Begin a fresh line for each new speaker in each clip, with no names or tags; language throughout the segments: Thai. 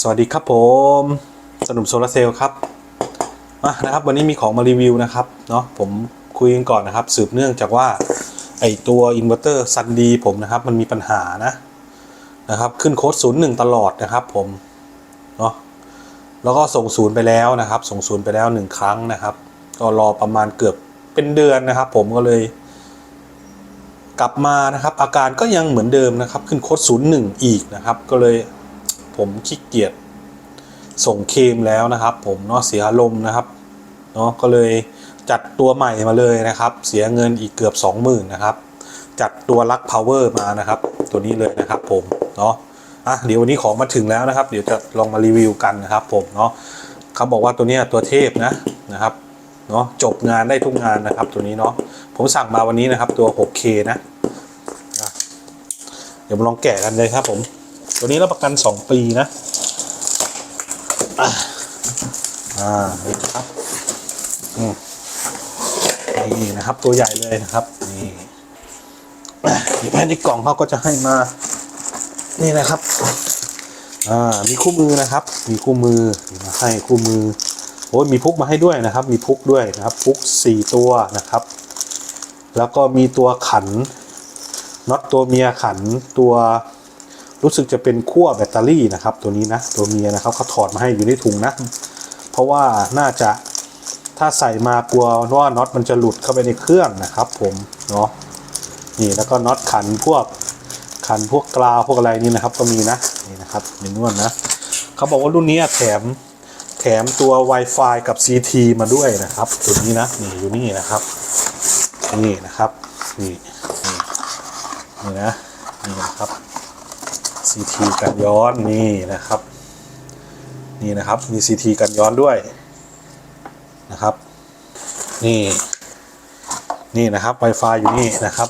สวัสดีครับผมสนุมโซลาร์เซลล์ครับะนะครับวันนี้มีของมารีวิวนะครับเนาะผมคุยกันก่อนนะครับ สืบเนื่องจากว่าไอตัวอินเวอร์เตอร์ซันดีผมนะครับ มันมีปัญหานะนะครับ ขึ้นโค้ดศูนย์หนึ่งตลอดนะครับผมเนาะแล้วก็ส่งศูนย์ไปแล้วนะครับ ส่งศูนย์ไปแล้วหนึ่งครั้งนะครับ ก็รอประมาณเกือบเป็นเดือนนะครับ ผมก็เลย กลับมานะครับ อาการก็ยังเหมือนเดิมนะครับ ขึ้นโค้ดศูนย์หนึ่งอีกนะครับ ก็เลย ผมขี้เกียจส่งเคมแล้วนะครับ ผมเนาะเสียอารมณ์นะครับเนาะก็เลยจัดตัวใหม่มาเลยนะครับ เสียเงินอีกเกือบ 20,000นะครับ จัดตัวลักพาวเวอร์มานะครับ ตัวนี้เลยนะครับ ผมเนาะอะเดี๋ยววันนี้ของมาถึงแล้วนะครับ เดี๋ยวจะลองมารีวิวกันนะครับ ผมเนาะเขาบอกว่าตัวเนี้ยตัวเทพนะนะครับเนาะจบงานได้ทุกงานนะครับ ตัวนี้เนาะผมสั่งมาวันนี้นะครับ ตัว 6K นะะเดี๋ยวมาลองแกะกันเลยครับผม ตัวนี้รับประกัน 2 ปีนะ อ่าอ่านี่ครับอืมนี่นะครับ ตัวใหญ่เลยนะครับ นี่อะนี่ภายในกล่องเขาก็จะให้มา นี่นะครับ อ่า มีคู่มือนะครับ มีคู่มือมีมาให้คู่มือ โอ้ยมีพุกมาให้ด้วยนะครับ มีพุกด้วยนะครับ พุกสี่ตัวนะครับ แล้วก็มีตัวขันน็อตตัวเมียขันตัว รู้สึกจะเป็นขั้วแบตเตอรี่นะครับ ตัวนี้นะตัวเมียนะครับเขาถอดมาให้อยู่ในถุงนะ เพราะว่าน่าจะถ้าใส่มากลัวว่าน็อตมันจะหลุดเข้าไปในเครื่องนะครับ ผมเนาะนี่แล้วก็น็อตขันพวกขันพวกกราวพวกอะไรนี่นะครับ ก็มีนะนี่นะครับเมนวลนะเขาบอกว่ารุ่นนี้แถมแถมตัว Wi-Fi กับ CT มาด้วยนะครับตัวนี้นะนี่อยู่นี่นะครับนี่นะครับนี่นี่นะนี่นะครับ CT กันย้อนนี่นะครับ นี่นะครับมี CT กันย้อนด้วยนะครับ นี่ นี่นะครับ Wi-Fi อยู่นี่นะครับ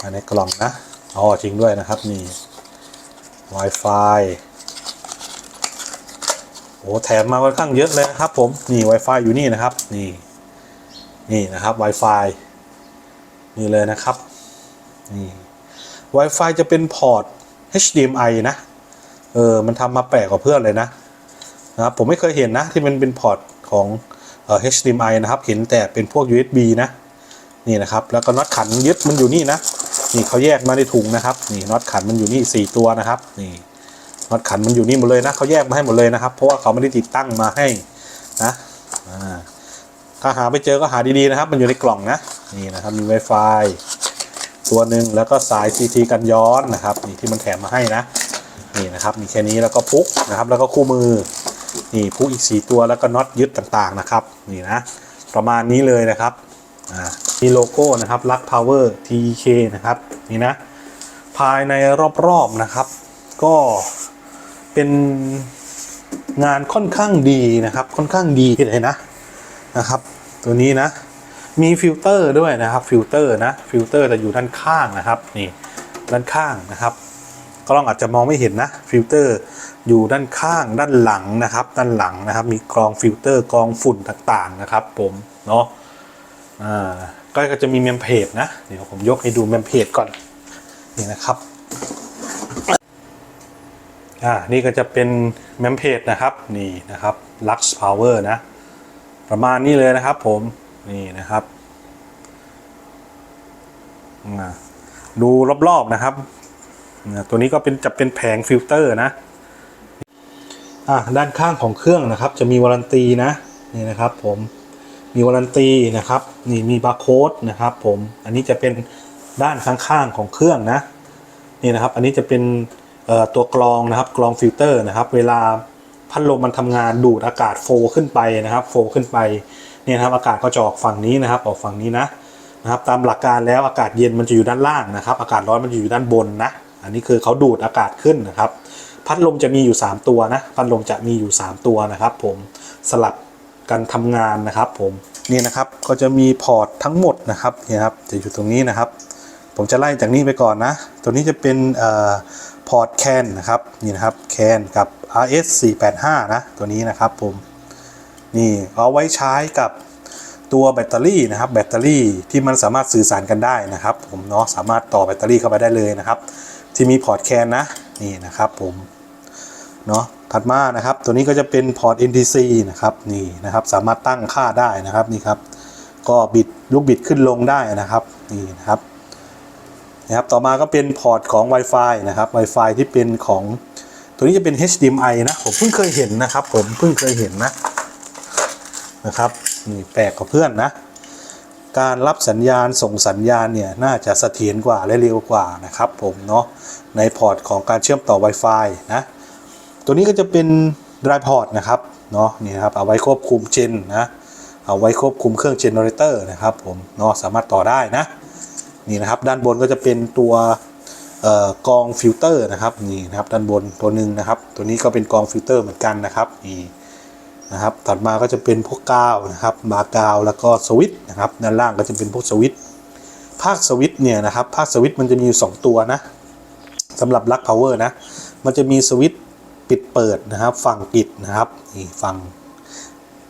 ภายในกล่องนะอ๋อจริงด้วยนะครับนี่ Wi-Fi โอ้แถมมาค่อนข้างเยอะเลยนะครับผมนี่ Wi-Fi อยู่นี่นะครับ นี่ นี่นะครับ Wi-Fi นี่เลยนะครับ นี่ Wi-Fi จะเป็นพอร์ต HDMI นะ เออ มันทำมาแปลกกว่าเพื่อนเลยนะนะครับผมไม่เคยเห็นนะ ที่มันเป็นพอร์ตของเอ่อ HDMI นะครับ เห็นแต่เป็นพวก USB นะ นี่นะครับ แล้วก็น็อตขันยึดมันอยู่นี่นะ นี่เขาแยกมาในถุงนะครับ นี่น็อตขันมันอยู่นี่ 4 ตัวนะครับ นี่น็อตขันมันอยู่นี่หมดเลยนะเขาแยกมาให้หมดเลยนะครับ เพราะว่าเขาไม่ได้ติดตั้งมาให้นะถ้าหาไม่เจอก็หาดีๆนะครับ มันอยู่ในกล่องนะ นี่นะครับ มี Wi-Fi ตัวหนึ่งแล้วก็สาย CT กันย้อนนะครับนี่ที่มันแถมมาให้นะนี่นะครับมีแค่นี้แล้วก็พุกนะครับแล้วก็คู่มือนี่พุกอีก4ตัวแล้วก็น็อตยึดต่างๆนะครับนี่นะประมาณนี้เลยนะครับมีโลโก้นะครับลักพาวเวอร์ TK นะครับนี่นะภายในรอบๆนะครับ ก็เป็นงานค่อนข้างดีนะครับค่อนข้างดีเลยนะนะครับ ตัวนี้นะ มีฟิลเตอร์ด้วยนะครับฟิลเตอร์นะฟิลเตอร์แต่อยู่ด้านข้างนะครับนี่ด้านข้างนะครับกล้องอาจจะมองไม่เห็นนะฟิลเตอร์อยู่ด้านข้างด้านหลังนะครับ ด้านหลังนะครับ มีกรองฟิลเตอร์กรองฝุ่นต่างๆนะครับ ผมเนาะอ่าก็จะมีเมมเพจนะเดี๋ยวผมยกให้ดูเมมเพจก่อนนี่นะครับอ่านี่ก็จะเป็นเมมเพจนะครับนี่นะครับ Lux Power นะ ประมาณนี้เลยนะครับผม นี่นะครับดูรอบๆนะครับ ตัวนี้ก็เป็นจะเป็นแผงฟิลเตอร์นะด้านข้างของเครื่องนะครับ จะมีวารันตีนะนี่นะครับผมมีวารันตีนะครับนี่มีบาร์โค้ดนะครับผมอันนี้จะเป็นด้านข้างๆของเครื่องนะนี่นะครับ อันนี้จะเป็นตัวกรองนะครับกรองฟิลเตอร์นะครับ เวลาพัดลมมันทำงานดูดอากาศโฟขึ้นไปนะครับ โฟขึ้นไป เนี่ยนะครับอากาศก็จะออกฝั่งนี้นะครับออกฝั่งนี้นะนะครับตามหลักการแล้วอากาศเย็นมันจะอยู่ด้านล่างนะครับ อากาศร้อนมันจะอยู่ด้านบนนะ อันนี้คือเขาดูดอากาศขึ้นนะครับ พัดลมจะมีอยู่ 3 ตัวนะพัดลมจะมีอยู่ 3 ตัวนะครับ ผมสลับกันทำงานนะครับ ผมนี่นะครับก็จะมีพอร์ตทั้งหมดนะครับนี่ครับจะอยู่ตรงนี้นะครับ ผมจะไล่จากนี้ไปก่อนนะ ตัวนี้จะเป็นพอร์ตแคนนะครับนี่นะครับแคนกับ RS 485นะตัวนี้นะครับ ผม นี่เอาไว้ใช้กับตัวแบตเตอรี่นะครับแบตเตอรี่ที่มันสามารถสื่อสารกันได้นะครับ ผมเนาะสามารถต่อแบตเตอรี่เข้าไปได้เลยนะครับ ที่มีพอร์ตแคนนะนี่นะครับผมเนาะถัดมานะครับ ตัวนี้ก็จะเป็นพอร์ต NTC นะครับนี่นะครับสามารถตั้งค่าได้นะครับนี่ครับ ก็บิดลูกบิดขึ้นลงได้นะครับนี่นะครับนะครับต่อมาก็เป็นพอร์ตของ Wi-Fi นะครับ Wi-Fi ที่เป็นของตัวนี้จะเป็น HDMI นะผมเพิ่งเคยเห็นนะครับ ผมเพิ่งเคยเห็นนะ นะครับนี่แปลกกว่าเพื่อนนะ การรับสัญญาณส่งสัญญาณเนี่ยน่าจะเสถียรกว่าและเร็วกว่านะครับผมเนาะในพอร์ตของการเชื่อมต่อ Wi-Fi นะตัวนี้ก็จะเป็น Dry Port นะครับเนาะนี่นะครับเอาไว้ควบคุมเจนนะเอาไว้ควบคุมเครื่องเจเนเรเตอร์นะครับผมเนาะสามารถต่อได้นะนี่นะครับด้านบนก็จะเป็นตัวออกองฟิลเตอร์นะครับนี่นะครับด้านบนตัวหนึ่งนะครับ ตัวนี้ก็เป็นกองฟิลเตอร์เหมือนกันนะครับนี่ นะครับถัดมาก็จะเป็นพวกกาวนะครับบาร์กาวแล้วก็สวิตนะครับด้านล่างก็จะเป็นพวกสวิตภาคสวิตเนี่ยนะครับภาคสวิตมันจะมีอยู่สองตัวนะสำหรับลักพาวเวอร์นะมันจะมีสวิตปิดเปิดนะครับ ฝั่งปิดนะครับนี่ฝั่ง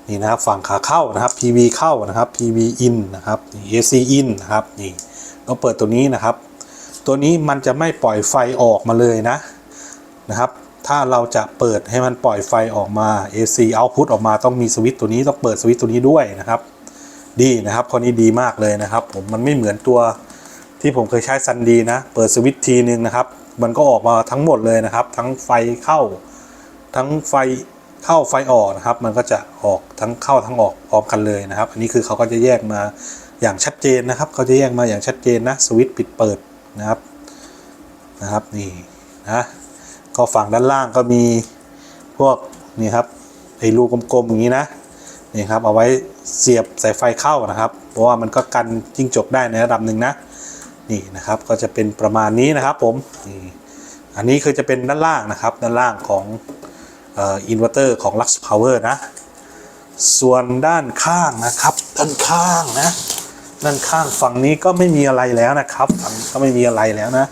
นี่นะครับฝั่งขาเข้านะครับ PV เข้านะครับ PV in นะครับนี่ AC in นะครับนี่ต้องเปิดตัวนี้นะครับ ตัวนี้มันจะไม่ปล่อยไฟออกมาเลยนะนะครับ ถ้าเราจะเปิดให้มันปล่อยไฟออกมา AC output ออกมาต้องมีสวิตตัวนี้ต้องเปิดสวิตตัวนี้ด้วยนะครับ ดีนะครับข้อนี้ดีมากเลยนะครับ ผมมันไม่เหมือนตัวที่ผมเคยใช้ซันดีนะ เปิดสวิตทีนึงนะครับ มันก็ออกมาทั้งหมดเลยนะครับ ทั้งไฟเข้า ทั้งไฟเข้าไฟออกนะครับ มันก็จะออกทั้งเข้าทั้งออกพร้อมกันเลยนะครับ อันนี้คือเขาก็จะแยกมาอย่างชัดเจนนะครับ เขาจะแยกมาอย่างชัดเจนนะสวิตปิดเปิดนะครับนะครับนี่นะ ก็ฝั่งด้านล่างก็มีพวกนี่ครับไอ้รูกลมๆอย่างนี้นะนี่ครับเอาไว้เสียบสายไฟเข้านะครับ เพราะว่ามันก็กันจิ้งจกได้ในระดับหนึ่งนะนี่นะครับก็จะเป็นประมาณนี้นะครับผมนี่อันนี้คือจะเป็นด้านล่างนะครับด้านล่างของอินเวอร์เตอร์ของ Lux Power นะ ส่วนด้านข้างนะครับ ด้านข้างนะ ด้านข้างฝั่งนี้ก็ไม่มีอะไรแล้วนะครับฝั่งก็ไม่มีอะไรแล้วนะ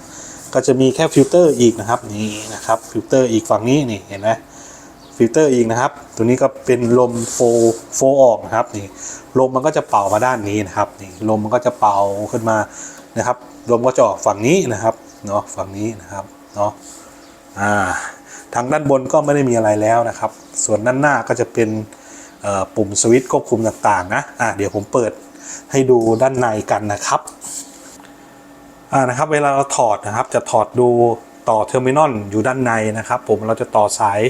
ก็จะมีแค่ฟิลเตอร์อีกนะครับนี่นะครับฟิลเตอร์อีกฝั่งนี้นี่เห็นไหมฟิลเตอร์อีกนะครับ ตัวนี้ก็เป็นลมโฟโฟออกนะครับนี่ลมมันก็จะเป่ามาด้านนี้นะครับนี่ลมมันก็จะเป่าขึ้นมานะครับ ลมก็จะออกฝั่งนี้นะครับเนาะฝั่งนี้นะครับเนาะอ่าทางด้านบนก็ไม่ได้มีอะไรแล้วนะครับ ส่วนด้านหน้าก็จะเป็นปุ่มสวิตช์ควบคุมต่างๆนะอ่าเดี๋ยวผมเปิดให้ดูด้านในกันนะครับ นะครับเวลาเราถอดนะครับจะถอดดูต่อเทอร์มินอลอยู่ด้านในนะครับผมเราจะต่อสาย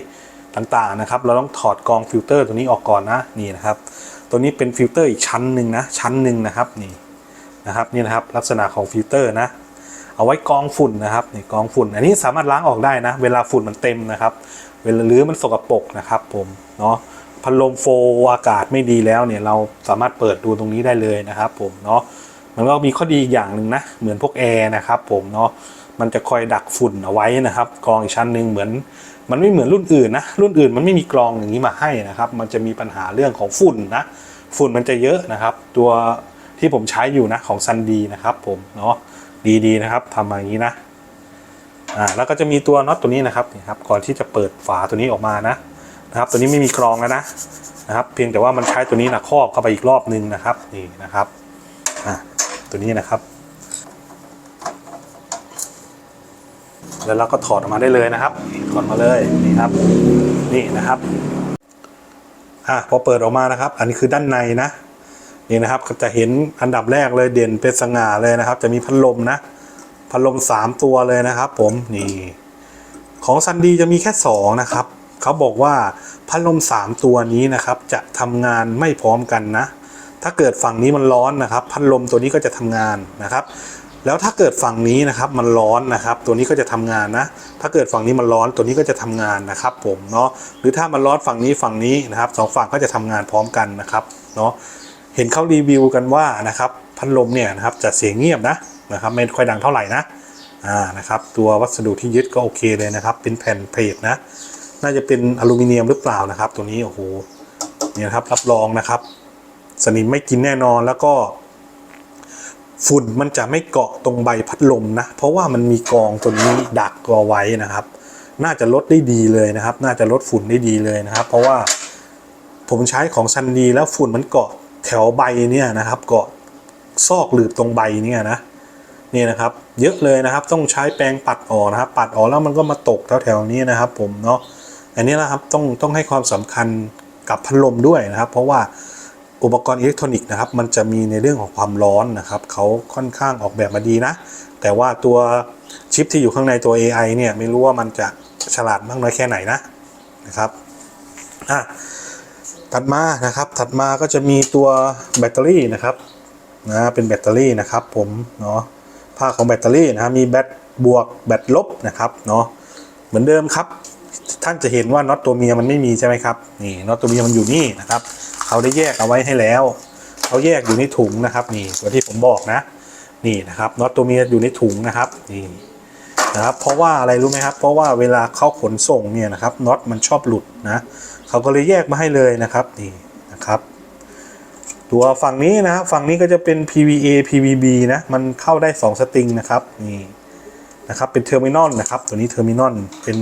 ต่างๆนะครับ เราต้องถอดกองฟิลเตอร์ตัวนี้ออกก่อนนะนี่นะครับ ตัวนี้เป็นฟิลเตอร์อีกชั้นหนึ่งนะชั้นหนึ่งนะครับนี่นะครับนี่นะครับลักษณะของฟิลเตอร์นะ เอาไว้กองฝุ่นนะครับนี่กองฝุ่น อันนี้สามารถล้างออกได้นะ เวลาฝุ่นมันเต็มนะครับ เวลาหรือมันสกปรกนะครับ ผมเนาะพัดลมโฟอากาศไม่ดีแล้วเนี่ยเราสามารถเปิดดูตรงนี้ได้เลยนะครับ ผมเนาะ มันก็มีข้อดีอีกอย่างหนึ่งนะ เหมือนพวกแอร์นะครับผมเนาะ มันจะคอยดักฝุ่นเอาไว้นะครับ กรองอีกชั้นหนึ่งเหมือน มันไม่เหมือนรุ่นอื่นนะ รุ่นอื่นมันไม่มีกรองอย่างนี้มาให้นะครับ มันจะมีปัญหาเรื่องของฝุ่นนะ ฝุ่นมันจะเยอะนะครับ ตัวที่ผมใช้อยู่นะของซันดีนะครับผมเนาะ ดีๆนะครับทำมาอย่างนี้นะ อ่า แล้วก็จะมีตัวน็อตตัวนี้นะครับนี่ครับ ก่อนที่จะเปิดฝาตัวนี้ออกมานะ นะครับ ตัวนี้ไม่มีกรองแล้วนะ นะครับ เพียงแต่ว่ามันใช้ตัวนี้นะครอบเข้าไปอีกรอบนึงนะครับ นี่นะครับ ตัวนี้นะครับ แล้วเราก็ถอดออกมาได้เลยนะครับ ถอดมาเลยนี่ครับ นี่นะครับอะพอเปิดออกมานะครับ อันนี้คือด้านในนะนี่นะครับจะเห็นอันดับแรกเลยเด่นเป็นสง่าเลยนะครับ จะมีพัดลมนะพัดลมสามตัวเลยนะครับ ผมนี่ของซันดีจะมีแค่สองนะครับ เขาบอกว่าพัดลมสามตัวนี้นะครับ จะทำงานไม่พร้อมกันนะ ถ้าเกิดฝั่งนี้มันร้อนนะครับ พัดลมตัวนี้ก็จะทำงานนะครับ แล้วถ้าเกิดฝั่งนี้นะครับมันร้อนนะครับ ตัวนี้ก็จะทำงานนะ ถ้าเกิดฝั่งนี้มันร้อนตัวนี้ก็จะทำงานนะครับ ผมเนาะหรือถ้ามันร้อนฝั่งนี้ฝั่งนี้นะครับสองฝั่งก็จะทำงานพร้อมกันนะครับเนาะเห็นเขารีวิวกันว่านะครับพัดลมเนี่ยนะครับจะเสียงเงียบนะนะครับไม่ค่อยดังเท่าไหร่นะอ่านะครับตัววัสดุที่ยึดก็โอเคเลยนะครับ เป็นแผ่นเพลทนะน่าจะเป็นอลูมิเนียมหรือเปล่านะครับ ตัวนี้โอ้โหเนี่ยครับรับรองนะครับ สนิมไม่กินแน่นอนแล้วก็ฝุ่นมันจะไม่เกาะตรงใบพัดลมนะ เพราะว่ามันมีกรองตัวนี้ดักเอาไว้นะครับ น่าจะลดได้ดีเลยนะครับ น่าจะลดฝุ่นได้ดีเลยนะครับ เพราะว่าผมใช้ของซันดีแล้วฝุ่นมันเกาะแถวใบเนี่ยนะครับ เกาะซอกหลืบตรงใบเนี่ยนะนี่นะครับ เยอะเลยนะครับ ต้องใช้แปรงปัดออกนะครับ ปัดออกแล้วมันก็มาตกแถวๆนี้นะครับ ผมเนาะอันนี้นะครับต้องต้องให้ความสำคัญกับพัดลมด้วยนะครับ เพราะว่า อุปกรณ์อิเล็กทรอนิกส์นะครับ มันจะมีในเรื่องของความร้อนนะครับเขาค่อนข้างออกแบบมาดีนะ แต่ว่าตัวชิปที่อยู่ข้างในตัว AI เนี่ยไม่รู้ว่ามันจะฉลาดมากน้อยแค่ไหนนะนะครับอะถัดมานะครับ ถัดมาก็จะมีตัวแบตเตอรี่นะครับนะเป็นแบตเตอรี่นะครับ ผมเนาะภาคของแบตเตอรี่นะครับมีแบตบวกแบตลบนะครับเนาะเหมือนเดิมครับ ท่านจะเห็นว่าน็อตตัวเมียมันไม่มีใช่ไหมครับนี่น็อตตัวเมียมันอยู่นี่นะครับ เขาได้แยกเอาไว้ให้แล้วเขาแยกอยู่ในถุงนะครับ นี่ตัวที่ผมบอกนะ นี่นะครับน็อตตัวเมียอยู่ในถุงนะครับนี่นะครับ เพราะว่าอะไรรู้ไหมครับ เพราะว่าเวลาเขาขนส่งเนี่ยนะครับน็อตมันชอบหลุดนะเขาก็เลยแยกมาให้เลยนะครับนี่นะครับตัวฝั่งนี้นะครับฝั่งนี้ก็จะเป็น PVA PVB นะมันเข้าได้ 2 สตริงนะครับนี่นะครับเป็นเทอร์มินอลนะครับตัวนี้เทอร์มินอลเป็น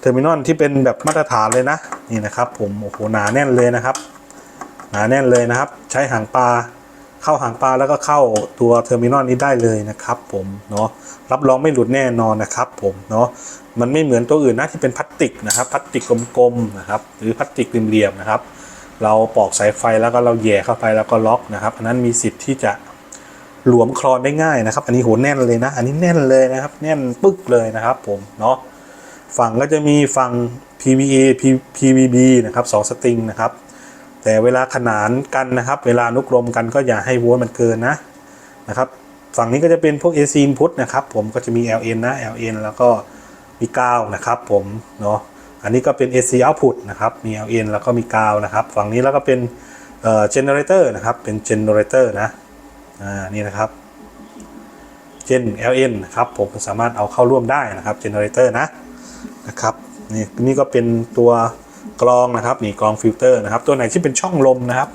เทอร์มินอลที่เป็นแบบมาตรฐานเลยนะนี่นะครับผมโอ้โหหนาแน่นเลยนะครับ หนาแน่นเลยนะครับ ใช้หางปลาเข้าหางปลาแล้วก็เข้าตัวเทอร์มินอลนี้ได้เลยนะครับ ผมเนาะรับรองไม่หลุดแน่นอนนะครับ ผมเนาะมันไม่เหมือนตัวอื่นนะที่เป็นพลาสติกนะครับพลาสติกกลมๆนะครับ หรือพลาสติกเหลี่ยมๆนะครับ เราปอกสายไฟแล้วก็เราแย่เข้าไปแล้วก็ล็อกนะครับอันนั้นมีสิทธิ์ที่จะหลวมคลอนได้ง่ายนะครับ อันนี้โหแน่นเลยนะ อันนี้แน่นเลยนะครับ แน่นปึ๊กเลยนะครับ ผมเนาะฝั่งก็จะมีฝั่ง PVA PVB นะครับสองสตริงนะครับ แต่เวลาขนานกันนะครับ เวลานุกลมกันก็อย่าให้โวลต์มันเกินนะนะครับ ฝั่งนี้ก็จะเป็นพวก AC input นะครับ ผมก็จะมี LN นะ LN แล้วก็มีกาวนะครับ ผมเนาะอันนี้ก็เป็น AC output นะครับมี LN แล้วก็มีกาวนะครับ ฝั่งนี้แล้วก็เป็นเอ่อ generator นะครับ เป็น generator นะอ่านี่นะครับ Gen LN นะครับผมสามารถเอาเข้าร่วมได้นะครับ generator นะนะครับนี่นี่ก็เป็นตัว กรองนะครับนี่กรองฟิลเตอร์นะครับตัวไหนที่เป็นช่องลมนะครับ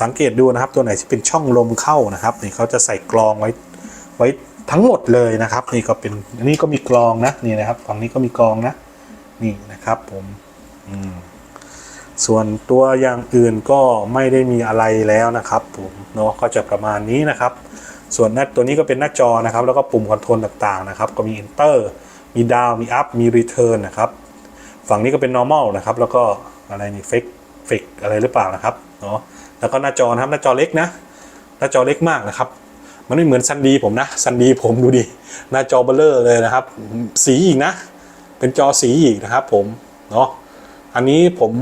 สังเกตดูนะครับตัวไหนที่เป็นช่องลมเข้านะครับนี่เขาจะใส่กรองไว้ไว้ทั้งหมดเลยนะครับ นี่ก็เป็นอันนี้ก็มีกรองนะนี่นะครับฝั่งนี้ก็มีกรองนะนี่นะครับผมอืมส่วนตัวอย่างอื่นก็ไม่ได้มีอะไรแล้วนะครับผมเนาะก็จะประมาณนี้นะครับ ส่วนหน้าตัวนี้ก็เป็นหน้าจอนะครับ แล้วก็ปุ่มคอนโทรลต่างๆนะครับ ก็มี enter มี down มี up มี return นะครับ ฝั่งนี้ก็เป็น normal นะครับ แล้วก็อะไรนี่ fake fake อะไรหรือเปล่านะครับเนาะแล้วก็หน้าจอนะครับหน้าจอเล็กนะ หน้าจอเล็กมากนะครับ มันไม่เหมือนซันดีผมนะซันดีผมดูดิหน้าจอเบลเลอร์เลยนะครับ สีอีกนะ เป็นจอสีอีกนะครับ ผมเนาะอันนี้ผม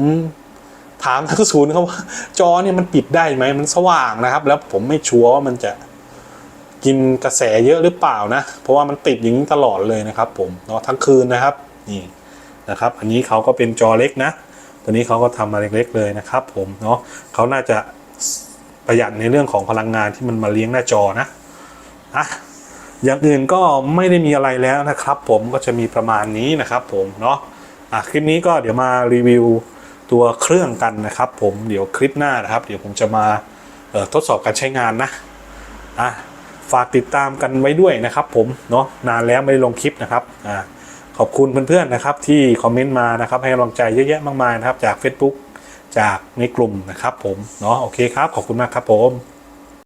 ถามทางศูนย์ครับว่าจอเนี่ยมันปิดได้ไหมมันสว่างนะครับ แล้วผมไม่ชัวร์ว่ามันจะกินกระแสเยอะหรือเปล่านะ เพราะว่ามันติดอย่างนี้ตลอดเลยนะครับ ผมเนาะทั้งคืนนะครับนี่ นะครับ อันนี้เขาก็เป็นจอเล็กนะ ตัวนี้เขาก็ทำมาเล็กๆเลยนะครับ ผมเนาะเขาน่าจะประหยัดในเรื่องของพลังงานที่มันมาเลี้ยงหน้าจอนะอะอย่างอื่นก็ไม่ได้มีอะไรแล้วนะครับ ผมก็จะมีประมาณนี้นะครับ ผมเนาะอะคลิปนี้ก็เดี๋ยวมารีวิวตัวเครื่องกันนะครับ ผมเดี๋ยวคลิปหน้านะครับ เดี๋ยวผมจะมาทดสอบการใช้งานนะอะฝากติดตามกันไว้ด้วยนะครับ ผมเนาะนานแล้วไม่ได้ลงคลิปนะครับอ่า ขอบคุณเพื่อนๆนะครับที่คอมเมนต์มานะครับให้กำลังใจเยอะแยะมากมายนะครับจาก Facebook จากในกลุ่มนะครับผมเนาะโอเคครับ ขอบคุณมากครับผม